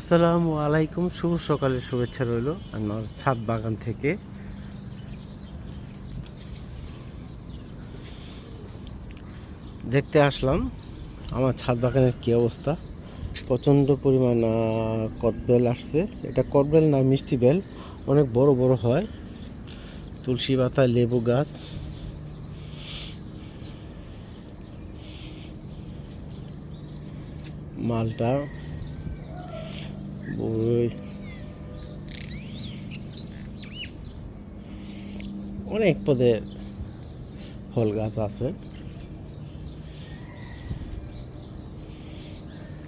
আসসালামু আলাইকুম শুভ সকালের শুভেচ্ছা রইল আমার ছাদ বাগান থেকে। দেখতে আসলাম আমার ছাদ বাগানের কী অবস্থা? প্রচণ্ড পরিমাণ আহ, কদবেল আসছে। এটা কদবেল না মিষ্টি বেল। অনেক বড় বড় হয়। তুলসী পাতা লেবু গাছ। মালটা বড়ই অনেক পদের ফল গাছ আছে।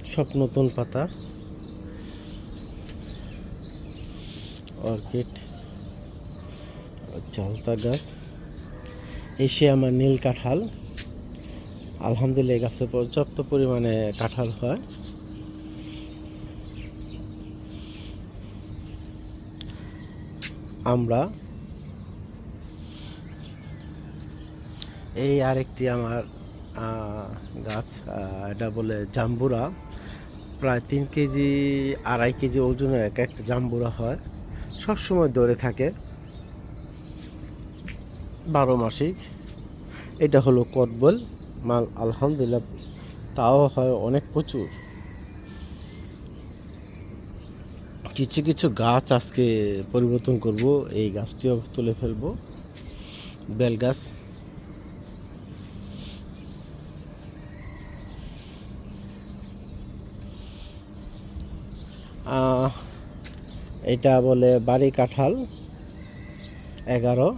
সব নতুন পাতা। অর্কিড। চালতা গাছ। এসে আমার নীল কাঁঠাল। আলহামদুলিল্লাহ গাছে পর্যাপ্ত পরিমাণে কাঁঠাল হয়। আমরা। এই আরেকটি আমার গাছ এটা বলে জাম্বুরা। প্রায় তিন কেজি, আড়াই কেজি ওজনের এক একটা জাম্বুরা হয়। সবসময় দৌড়ে থাকে। বারো মাসিক। এটা হলো কটবল মাল আলহামদুলিল্লাহ, তাও হয় অনেক প্রচুর। কিছু কিছু গাছ আজকে পরিবর্তন করব। এই গাছটিও তুলে ফেলব। বেল গাছ। এটা বলে বাড়ি কাঁঠাল, এগারো।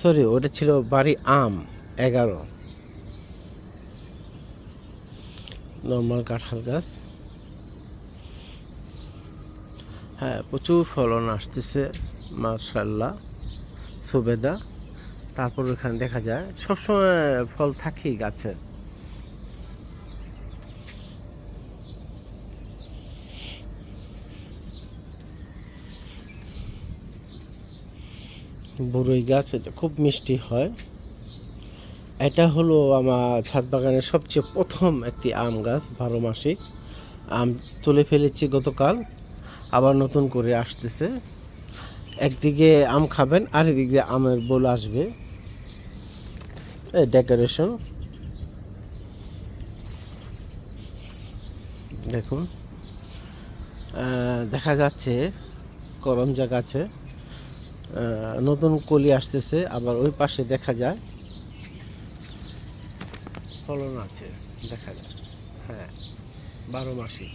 সরি ওটা ছিল বাড়ি আম। এগারো। নর্মাল কাঁঠাল গাছ। হ্যাঁ প্রচুর ফলন আসতেছে মার্শাল্লাহ সুবেদা। তারপর ওখানে দেখা যায়, সবসময় ফল থাকেই গাছে। বড়ই গাছ, এটা খুব মিষ্টি হয়। এটা হলো আমার ছাদ বাগানের সবচেয়ে প্রথম একটি আম গাছ বারো মাসিক আম তুলে ফেলেছি গতকাল আবার নতুন করে আসতেছে। একদিকে আম খাবেন আর এদিকে আমের বোল আসবে। ডেকোরেশন। দেখুন। দেখা যাচ্ছে করমজা আহ, নতুন কলি আসতেছে আবার ওই পাশে দেখা যায়। ফলন আছে, দেখা যায়। হ্যাঁ বারো মাসি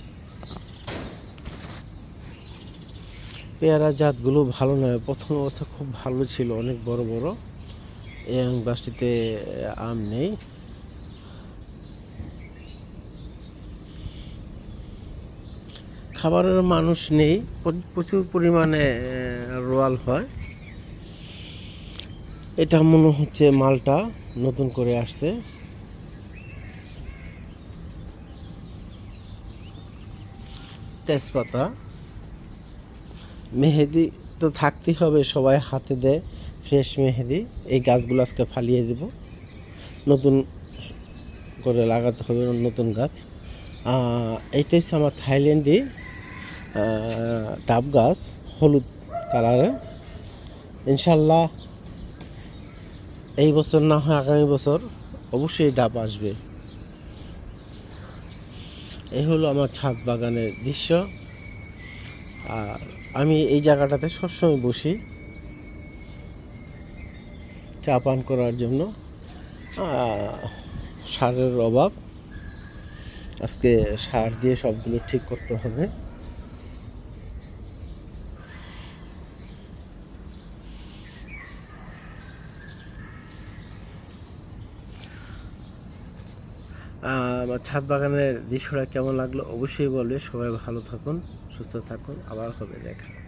পেয়ারা জাতগুলো ভালো নয় প্রথম অবস্থা খুব ভালো ছিল, অনেক বড় বড়। এই গাছটিতে আম নেই। খাবারের মানুষ নেই প্রচুর পরিমাণে রোয়াল হয়। এটা মনে হচ্ছে মালটা নতুন করে আসছে। তেজপাতা। মেহেদি তো থাকতেই হবে সবাই হাতে দেয় ফ্রেশ মেহেদি। এই গাছগুলো আজকে ফালিয়ে দেব। নতুন করে লাগাতে হবে নতুন গাছ। আহ, এইটা হচ্ছে আমার থাইল্যান্ডে ডাব গাছ হলুদ কালারের। ইনশাল্লাহ এই বছর না হয় আগামী বছর অবশ্যই ডাব আসবে। এই হলো আমার ছাদ বাগানের দৃশ্য। আর আমি এই জায়গাটাতে সবসময় বসি। চা পান করার জন্য। সারের অভাব। আজকে সার দিয়ে সবগুলো ঠিক করতে হবে। ছাদ বাগানের দৃশ্যটা কেমন লাগল অবশ্যই বলবে। সবাই ভালো থাকুন, সুস্থ থাকুন, আবার হবে দেখা।